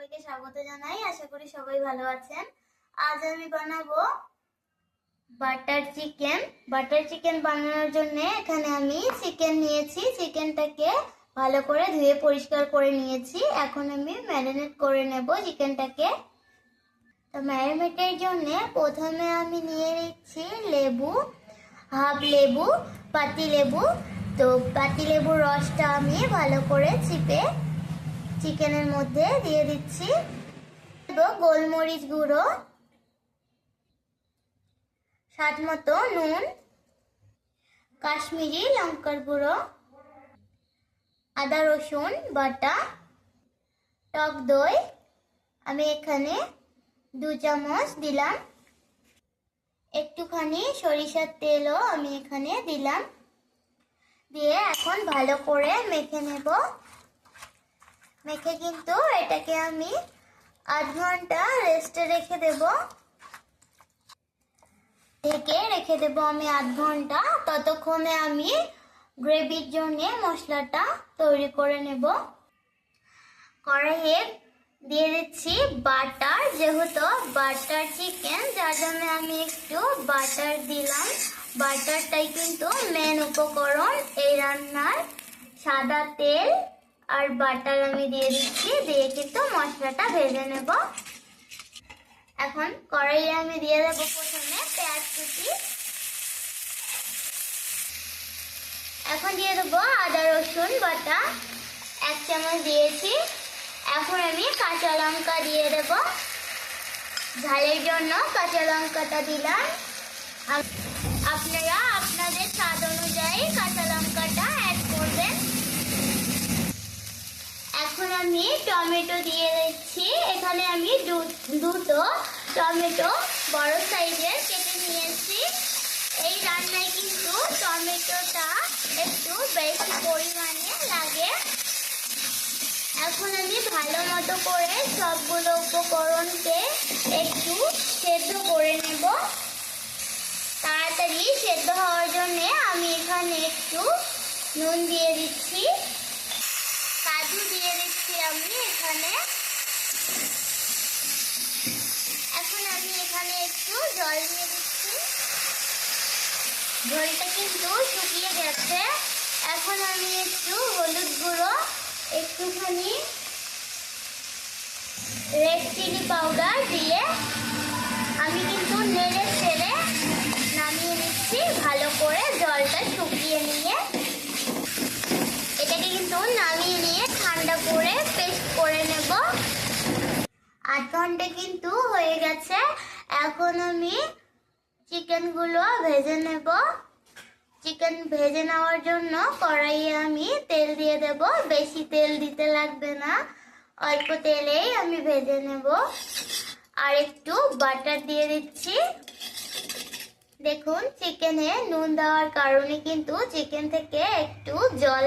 সবাইকে স্বাগত জানাই। আশা করি সবাই ভালো আছেন। আজ আমি বানাবো বাটার চিকেন। বাটার চিকেন বানানোর জন্য এখানে আমি চিকেন নিয়েছি। চিকেনটাকে ভালো করে ধুয়ে পরিষ্কার করে নিয়েছি। এখন আমি ম্যারিনেট করে নেব চিকেনটাকে। তো ম্যারিনেটের জন্য প্রথমে আমি নিয়ে নিচ্ছি লেবু, হাফ লেবু, পাতি লেবু। তো পাতি লেবুর রসটা আমি ভালো করে চিপে চিকেনের মধ্যে দিয়ে দিচ্ছি। গোলমরিচ গুঁড়ো, স্বাদ মতো নুন, কাশ্মীরি লঙ্কার গুঁড়ো, আদা রসুন বাটা, টক দই। আমি এখানে দু চামচ দিলাম। একটুখানি সরিষার তেলও আমি এখানে দিলাম। দিয়ে এখন ভালো করে মেখে নেব। মেখে কিন্তু এটাকে আমি আধ ঘণ্টা রেস্টে রেখে দেব। ঢেকে রেখে দেব আমি আধ ঘণ্টা। ততক্ষণে আমি গ্রেভির জন্য মশলাটা তৈরি করে নেব। কড়াইয়ে দিয়ে দিচ্ছি বাটার। যেহেতু বাটার চিকেন যার জন্য আমি একটু বাটার দিলাম। বাটারটাই কিন্তু মেন উপকরণ এই রান্নার সাদা তেল। আর বাটার আমি দিয়ে দিচ্ছি, দিয়ে কিন্তু মশলাটা ভেজে নেব। এখন কড়াইয়ে আমি দিয়ে দেবো প্রথমে পেঁয়াজ কুচি। এখন দিয়ে দেবো আদা, রসুন বাটা। এক চামচ দিয়েছি। এখন আমি কাঁচা লঙ্কা দিয়ে দেব। ঝালের জন্য কাঁচা লঙ্কাটা দিলাম আপ- আপনারা আপনাদের স্বাদ অনুযায়ী কাঁচা লঙ্কাটা অ্যাড করবেন এখন আমি টমেটো দিয়ে দিচ্ছি। এখানে আমি দুটো টমেটো বড় সাইজের কেটে নিয়েছি। এই রান্নায় কিন্তু টমেটোটা একটু বেশি পরিমাণে লাগে। এখন আমি ভালো মতো করে সবগুলো উপকরণকে একটু সেদ্ধ করে নেব। তাড়াতাড়ি সেদ্ধ হওয়ার জন্যে আমি এখানে একটু নুন দিয়ে দিচ্ছি। কাজু দিয়ে দিচ্ছি আমি এখানে। এখন আমি এখানে একটু জল দিয়ে দিচ্ছি। ঝোলটা কিন্তু শুকিয়ে গেছে। এখন আমি একটু হলুদ গুঁড়ো, একটুখানি রেড চিলি পাউডার দিয়ে আমি কিন্তু নেড়ে ছেড়ে নামিয়ে নিচ্ছি ভালো করে জলটা শুকিয়ে নিয়ে। এটাকে কিন্তু নামিয়ে করে পেস্ট করে নেব। আধ ঘণ্টা কিন্তু হয়ে গেছে। এখন আমি চিকেনগুলো ভেজে নেব। চিকেন ভেজে নেওয়ার জন্য কড়াইয়ে আমি তেল দিয়ে দেব। বেশি তেল দিতে লাগবে না। অল্প তেলেই আমি ভেজে নেব। আর একটু বাটার দিয়ে দিচ্ছি। দেখুন, চিকেনে নুন দেওয়ার কারণে কিন্তু চিকেন থেকে একটু জল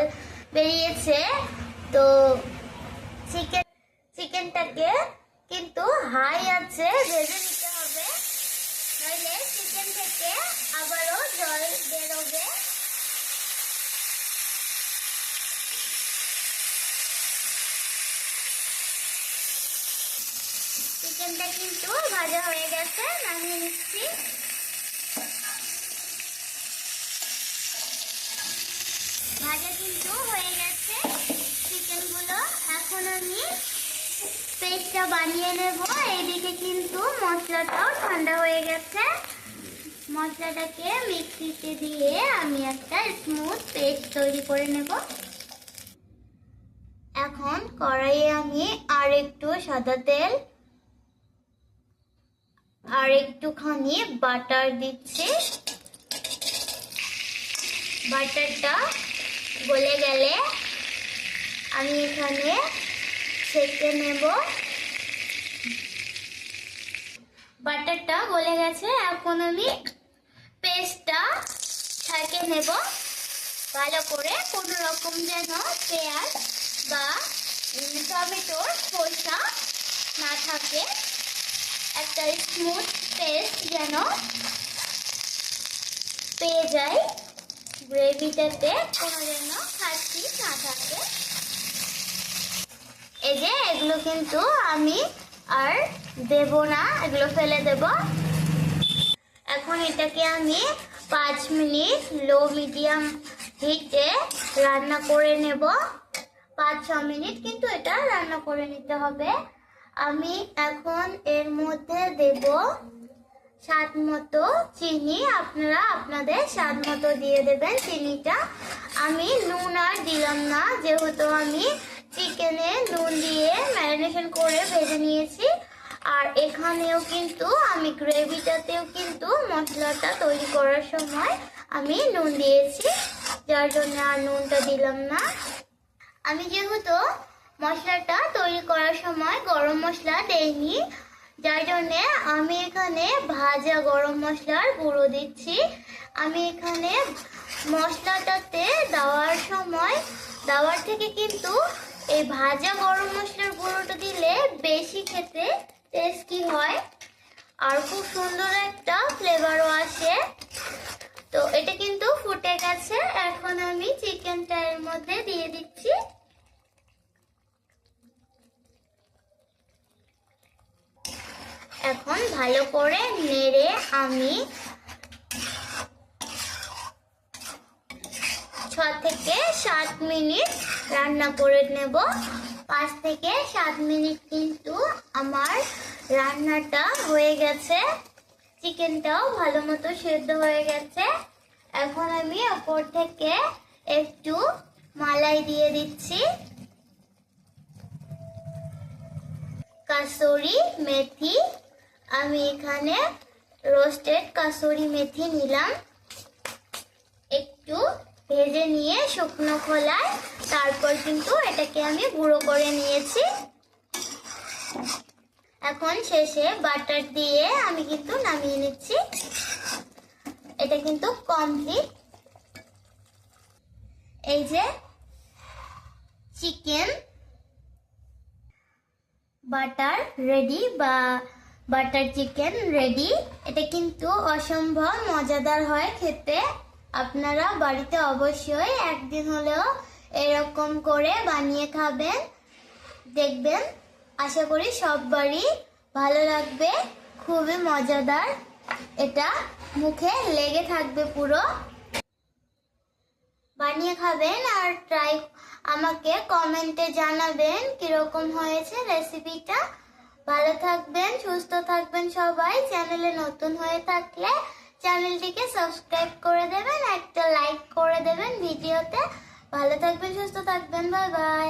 বেরিয়েছে। তো চিকেন চিকেনটাকে কিন্তু হাই আছে, ভেজে নিতে হবে। নইলে চিকেন থেকে আবারও জল বেরোবে চিকেনটা কিন্তু ভাজা হয়ে গেছে, নামিয়ে নিচ্ছি। ভাজা কিন্তু হয়ে গেছে। এখন আমি পেস্টটা বানিয়ে নেব। এইদিকে কিন্তু মশলাটাও ঠান্ডা হয়ে গেছে। মশলাটাকে মিক্সিতে দিয়ে আমি একটা স্মুথ পেস্ট তৈরি করে নেব। এখন কড়াইয়ে আমি আর একটু সাদা তেল আর একটুখানি বাটার দিচ্ছি। বাটারটা গলে গেলে আমি এখানে ছেঁকে নেব। বাটারটা গলে গেছে, এখন আমি পেস্টটা ছাঁকে নেব। ভালো করে কোনো রকম যেন পেঁয়াজ বা টমেটোর খোসা না থাকে। একটা স্মুথ পেস্ট যেন পেয়ে যায় গ্রেভিটাতে কোনো যেন খাচ্ছি না থাকে। এই যে এগুলো কিন্তু আমি আর দেব না, এগুলো ফেলে দেব। এখন এটাকে আমি পাঁচ মিনিট লো মিডিয়াম হিটে রান্না করে নেব। পাঁচ, ছ মিনিট কিন্তু এটা রান্না করে নিতে হবে। আমি এখন এর মধ্যে দেব স্বাদ মতো চিনি। আপনারা আপনাদের স্বাদ মতো দিয়ে দেবেন চিনিটা। আমি নুন আর দিলাম না, যেহেতু আমি চিকেনে নুন দিয়ে ম্যারিনেশন করে ভেজে নিয়েছি। আর এখানেও কিন্তু আমি গ্রেভিটাতেও কিন্তু মশলাটা তৈরি করার সময় আমি নুন দিয়েছি, যার জন্য আর নুনটা দিলাম না। আমি যেহেতু মশলাটা তৈরি করার সময় গরম মশলা দেইনি, যার জন্যে আমি এখানে ভাজা গরম মশলার গুঁড়ো দিচ্ছি। আমি এখানে মশলাটাতে দেওয়ার সময়, দেওয়ার থেকে কিন্তু এই ভাজা গরম মশলার গুঁড়োটা দিলে বেশি খেতে টেস্টি হয়। আর খুব সুন্দর একটা ফ্লেভারও আসে। তো এটা কিন্তু ফুটে গেছে। এখন আমি চিকেনটা এর মধ্যে দিয়ে দিচ্ছি। এখন ভালো করে নেড়ে আমি ছ থেকে সাত মিনিট রান্না করে নেব। পাঁচ থেকে সাত মিনিট কিন্তু আমার রান্নাটা হয়ে গেছে। চিকেনটাও ভালো মতো সেদ্ধ হয়ে গেছে। এখন আমি ওপর থেকে একটু মালাই দিয়ে দিচ্ছি। কাসুরি মেথি। আমি এখানে রোস্টেড কাসুরি মেথি নিলাম। একটু ভেজে নিয়ে শুকনো খোলায় তারপর কিন্তু এটাকে আমি গুঁড়ো করে নিয়েছি। এখন শেষে বাটার দিয়ে আমি কিন্তু নামিয়ে নিচ্ছি। এটা কিন্তু কমপ্লিট এই যে চিকেন বাটার রেডি বা বাটার চিকেন রেডি এটা কিন্তু অসম্ভব মজাদার হয় খেতে। আপনারা বাড়িতে অবশ্যই একদিন হলেও এরকম করে বানিয়ে খাবেন। দেখবেন, আশা করি সববারই ভালো লাগবে, খুবই মজাদার। এটা মুখে লেগে থাকবে পুরো। বানিয়ে খাবেন আর ট্রাই আমাকে কমেন্টে জানাবেন কীরকম হয়েছে রেসিপিটা ভালো থাকবেন, সুস্থ থাকবেন সবাই। চ্যানেলে নতুন হয়ে থাকলে চ্যানেলটিকে সাবস্ক্রাইব করে দেবেন, একটা লাইক করে দেবেন ভিডিওতে। ভালো থাকবেন, সুস্থ থাকবেন, বাই বাই।